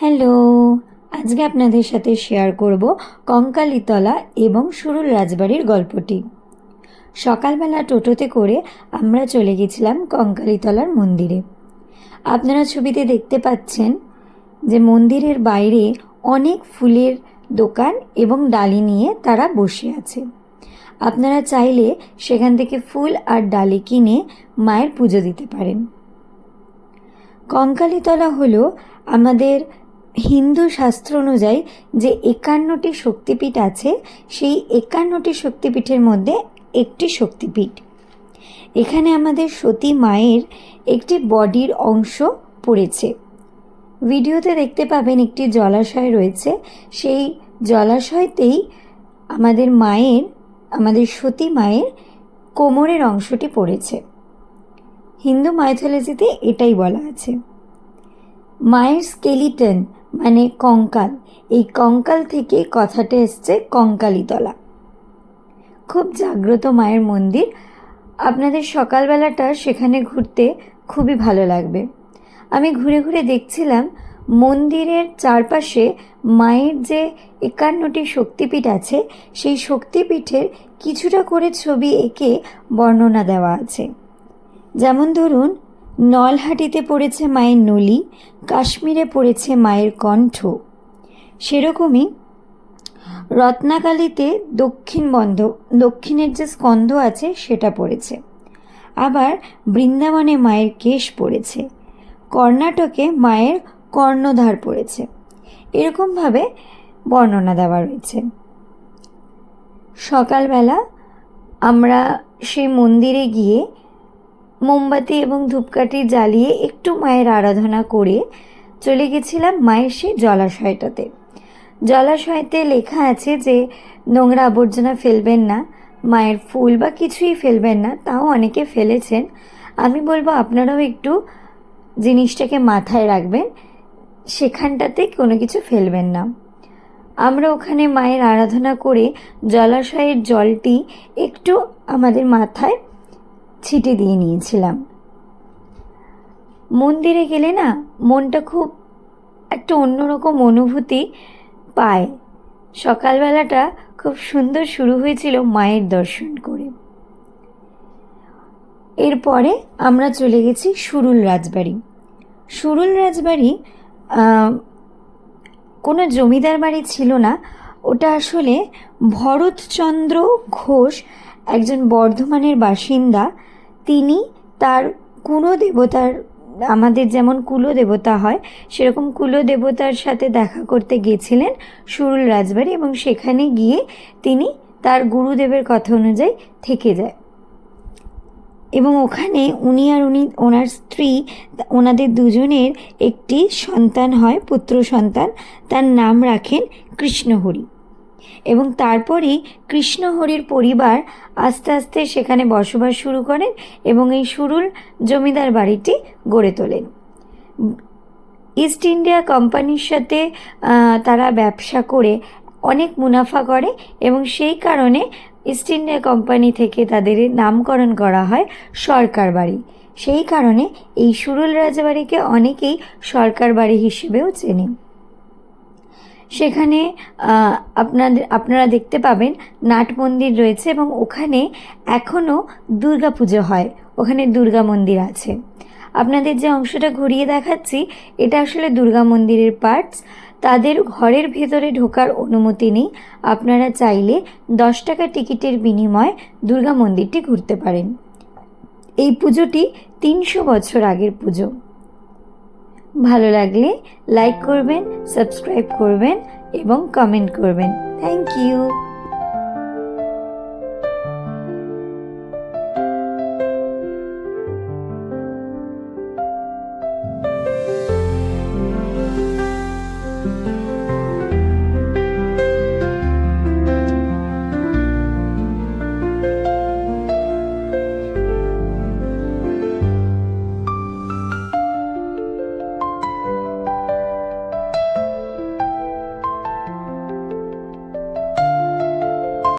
Hello, আজকে আপনাদের সাথে শেয়ার করব কঙ্কালীতলা এবং সুরুল রাজবাড়ির গল্পটি। সকালবেলা টোটোতে করে আমরা চলে গেছিলাম কঙ্কালীতলার মন্দিরে। আপনারা ছবিতে দেখতে পাচ্ছেন যে মন্দিরের বাইরে অনেক ফুলের দোকান এবং ডালি নিয়ে তারা বসে আছে। আপনারা চাইলে সেখান থেকে ফুল আর ডালি কিনে মায়ের পুজো দিতে পারেন। কঙ্কালীতলা হলো আমাদের হিন্দু শাস্ত্র অনুযায়ী যে একান্নটি শক্তিপীঠ আছে, সেই একান্নটি শক্তিপীঠের মধ্যে একটি শক্তিপীঠ। এখানে আমাদের সতী মায়ের একটি বডির অংশ পড়েছে। ভিডিওতে দেখতে পাবেন একটি জলাশয় রয়েছে। সেই জলাশয়তেই আমাদের মায়ের, আমাদের সতী মায়ের কোমরের অংশটি পড়েছে। হিন্দু মাইথোলজিতে এটাই বলা আছে। মায়ের স্কেলিটন মানে কঙ্কাল। এই কঙ্কাল থেকে কথাটা এসছে কঙ্কালীতলা। খুব জাগ্রত মায়ের মন্দির। আপনাদের সকালবেলাটা সেখানে ঘুরতে খুবই ভালো লাগবে। আমি ঘুরে ঘুরে দেখছিলাম, মন্দিরের চারপাশে মায়ের যে একান্নটি শক্তিপীঠ আছে, সেই শক্তিপীঠের কিছুটা করে ছবি এঁকে বর্ণনা দেওয়া আছে। যেমন ধরুন নলহাটিতে পড়েছে মায়ের নলি, কাশ্মীরে পড়েছে মায়ের কণ্ঠ। সেরকমই রত্নাকালীতে দক্ষিণ বন্ধ, দক্ষিণের যে স্কন্ধ আছে সেটা পড়েছে। আবার বৃন্দাবনে মায়ের কেশ পড়েছে। কর্ণাটকে মায়ের কর্ণধার পড়েছে। এরকমভাবে বর্ণনা দেওয়া রয়েছে। সকালবেলা আমরা সেই মন্দিরে গিয়ে মোমবাতি এবং ধূপকাঠি জ্বালিয়ে একটু মায়ের আরাধনা করে চলে গেছিলাম মায়ের সেই জলাশয়টাতে। জলাশয়তে লেখা আছে যে, নোংরা আবর্জনা ফেলবেন না, মায়ের ফুল বা কিছুই ফেলবেন না, তাও অনেকে ফেলেছেন। আমি বলব আপনারাও একটু জিনিসটাকে মাথায় রাখবেন, সেখানটাতে কোনো কিছু ফেলবেন না। আমরা ওখানে মায়ের আরাধনা করে জলাশয়ের জলটি একটু আমাদের মাথায় ছিটে দিয়ে নিয়েছিলাম। মন্দিরে গেলে না মনটা খুব একটা অন্যরকম অনুভূতি পায়। সকালবেলাটা খুব সুন্দর শুরু হয়েছিল মায়ের দর্শন করে। এরপরে আমরা চলে গেছি সুরুল রাজবাড়ি। সুরুল রাজবাড়ি কোনো জমিদার বাড়ি ছিল না। ওটা আসলে ভরতচন্দ্র ঘোষ একজন বর্ধমানের বাসিন্দা, তিনি তার কুলদেবতার আমাদের যেমন কুলদেবতা হয়, সেরকম কুলদেবতার সাথে দেখা করতে গেছিলেন সুরুল রাজবাড়ি এবং সেখানে গিয়ে তিনি তার গুরুদেবের কথা অনুযায়ী থেকে যায়। এবং ওখানে উনি আর উনি, ওনার স্ত্রী, ওনাদের দুজনের একটি সন্তান হয়, পুত্র সন্তান, তার নাম রাখেন কৃষ্ণহরি। এবং তারপরেই কৃষ্ণহরির পরিবার আস্তে আস্তে সেখানে বসবাস শুরু করেন এবং এই সুরুল জমিদার বাড়িটি গড়ে তোলেন। ইস্ট ইন্ডিয়া কোম্পানির সাথে তারা ব্যবসা করে অনেক মুনাফা করে এবং সেই কারণে ইস্ট ইন্ডিয়া কোম্পানি থেকে তাদের নামকরণ করা হয় সরকার বাড়ি। সেই কারণে এই সুরুল রাজবাড়িকে অনেকেই সরকার বাড়ি হিসেবেও চেনে। সেখানে আপনাদের আপনারা দেখতে পাবেন নাট মন্দির রয়েছে এবং ওখানে এখনও দুর্গা পুজো হয়। ওখানে দুর্গা মন্দির আছে। আপনাদের যে অংশটা ঘুরিয়ে দেখাচ্ছি, এটা আসলে দুর্গা মন্দিরের পার্টস তাদের ঘরের ভেতরে ঢোকার অনুমতি নেই। আপনারা চাইলে দশ টাকা টিকিটের বিনিময়ে দুর্গা মন্দিরটি ঘুরতে পারেন। এই পুজোটি তিনশো বছর আগের পুজো। ভালো লাগলে লাইক করবেন সাবস্ক্রাইব করবেন এবং কমেন্ট করবেন। Thank you